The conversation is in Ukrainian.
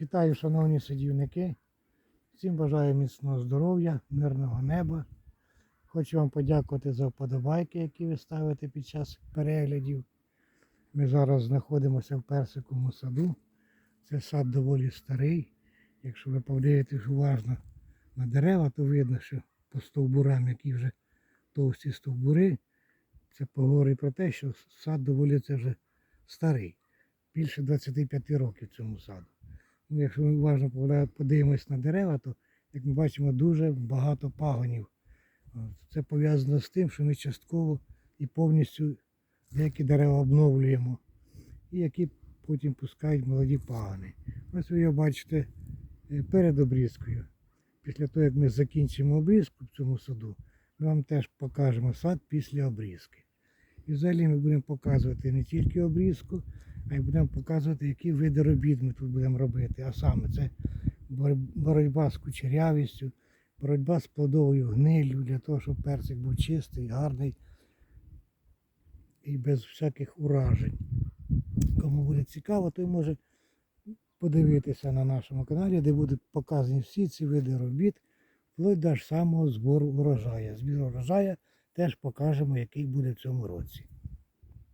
Вітаю, шановні сидівники. Всім бажаю міцного здоров'я, мирного неба. Хочу вам подякувати за вподобайки, які ви ставите під час переглядів. Ми зараз знаходимося в персиковому саду. Це сад доволі старий. Якщо ви подивитесь уважно на дерева, то видно, що по стовбурам, які вже товсті стовбури, це поговорить про те, що сад доволі це вже старий. Більше 25 років цьому саду. Якщо ми уважно подивимось на дерева, то як ми бачимо, дуже багато пагонів. Це пов'язано з тим, що ми частково і повністю деякі дерева обновлюємо, і які потім пускають молоді пагони. Ось ви його бачите е, перед обрізкою. Після того, як ми закінчимо обрізку в цьому саду, ми вам теж покажемо сад після обрізки. І взагалі ми будемо показувати не тільки обрізку, а й будемо показувати, які види робіт ми тут будемо робити. А саме це боротьба з кучерявістю, боротьба з плодовою гниллю для того, щоб персик був чистий, гарний і без всяких уражень. Кому буде цікаво, той може подивитися на нашому каналі, де будуть показані всі ці види робіт, вплоть до самого збору урожаю. Збір урожаю теж покажемо, який буде в цьому році.